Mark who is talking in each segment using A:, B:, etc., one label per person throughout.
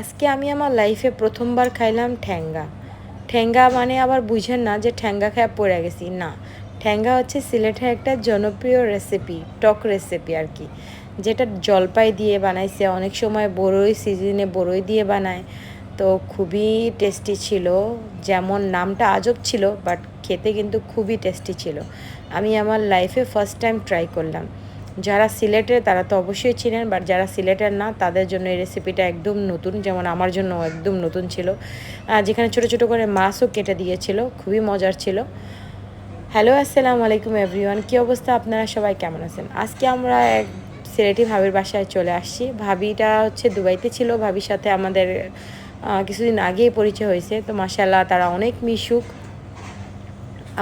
A: আজকে আমি আমার লাইফে প্রথমবার খাইলাম ঠ্যাঙ্গা। ঠ্যাঙ্গা মানে আবার বুঝেন না যে ঠ্যাঙ্গা খায় পড়ে গেছি। না, ঠ্যাঙ্গা হচ্ছে সিলেটের একটা জনপ্রিয় রেসিপি টক রেসিপি আর কি। যেটা জলপাই দিয়ে বানাইছে, অনেক সময় বড়ই সিজনে বড়ই দিয়ে বানায়। তো খুবই টেস্টি ছিল। যেমন নামটা আজব ছিল বাট খেতে কিন্তু খুবই টেস্টি ছিল। আমি আমার লাইফে ফার্স্ট টাইম ট্রাই করলাম। যারা সিলেটের, তারা তো অবশ্যই চিনেন বাট যারা সিলেটের না, তাদের জন্য এই রেসিপিটা একদম নতুন, যেমন আমার জন্য একদম নতুন ছিল। যেখানে ছোট ছোট করে মাছও কেটে দিয়েছিল, খুবই মজার ছিল। হ্যালো আসসালামু আলাইকুম এভরিওয়ান কী অবস্থা আপনারা সবাই কেমন আছেন? আজকে আমরা এক সিলেটি ভাবির বাসায় চলে আসছি। ভাবিটা হচ্ছে দুবাইতে ছিল, ভাবির সাথে আমাদের কিছুদিন আগেই পরিচয় হয়েছে। তো মাসাল্লাহ তারা অনেক মিশুক।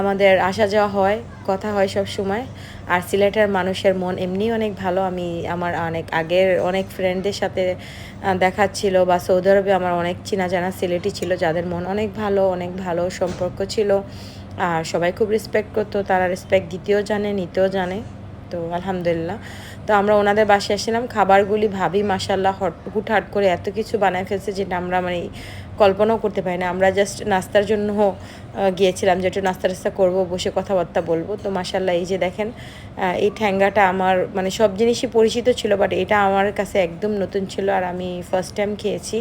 A: আমাদের আসা যাওয়া হয়, কথা হয় সব সময়। আর সিলেটের মানুষের মন এমনি অনেক ভালো। আমি আমার অনেক আগের অনেক ফ্রেন্ডদের সাথে দেখাচ্ছিল দেখা ছিল বা সৌদি আরবে আমার অনেক চেনা জানা সিলেটি ছিল যাদের মন অনেক ভালো অনেক ভালো সম্পর্ক ছিল। আর সবাই খুব রেসপেক্ট করতো, তারা রেসপেক্ট দিতেও জানে, নিতেও জানে। তো আলহামদুলিল্লাহ। তো আমরা ওনাদের বাসায় আসছিলাম, খাবারগুলি ভাবি মাসাল্লাহ হট, হুটহাট করে এত কিছু বানায় ফেলছে যেটা আমরা মানে কল্পনাও করতে পারি না। আমরা জাস্ট নাস্তার জন্য গিয়েছিলাম যে একটু নাস্তা টাস্তা করব, বসে কথাবার্তা বলব। তো মাসাল্লাহ এই যে দেখেন এই ঠ্যাঙ্গাটা আমার মানে সব জিনিসই পরিচিত ছিল বাট এটা আমার কাছে একদম নতুন ছিল আর আমি ফার্স্ট টাইম খেয়েছি।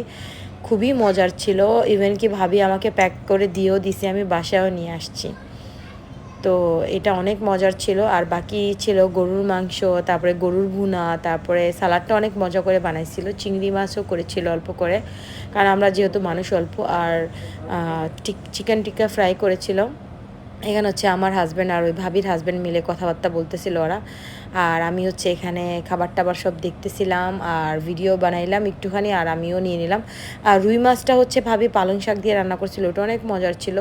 A: খুবই মজার ছিল। ইভেন কি ভাবি আমাকে প্যাক করে দিয়েও দিছে, আমি বাসায়ও নিয়ে আসছি। তো এটা অনেক মজার ছিল। আর বাকি ছিল গরুর মাংস, তারপরে গরুর ভুনা, তারপরে সালাডটা অনেক মজা করে বানাইছিল। চিংড়ি মাছও করেছিল অল্প করে। কারণ আমরা যেহেতু মানুষ অল্প, আর চিকেন টিকা ফ্রাই করেছিল এখানে হচ্ছে আমার হাজব্যান্ড আর ওই ভাবির হাজব্যান্ড মিলে কথাবার্তা বলতেছিল ওরা। আর আমি হচ্ছে এখানে খাবার টাবার সব দেখতেছিলাম আর ভিডিও বানাইলাম একটুখানি আর আমিও নিয়ে নিলাম। আর রুই মাছটা হচ্ছে ভাবি পালং শাক দিয়ে রান্না করছিল, ওটা অনেক মজার ছিল।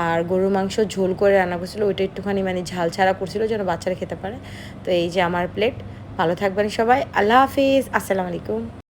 A: আর গরুর মাংস ঝোল করে রান্না করছিল, ওইটা একটুখানি মানে ঝাল ছাড়া করছিল যেন বাচ্চারা খেতে পারে। তো এই যে আমার প্লেট ভালো থাকবেন সবাই, আল্লাহ হাফিজ, আসসালামু আলাইকুম।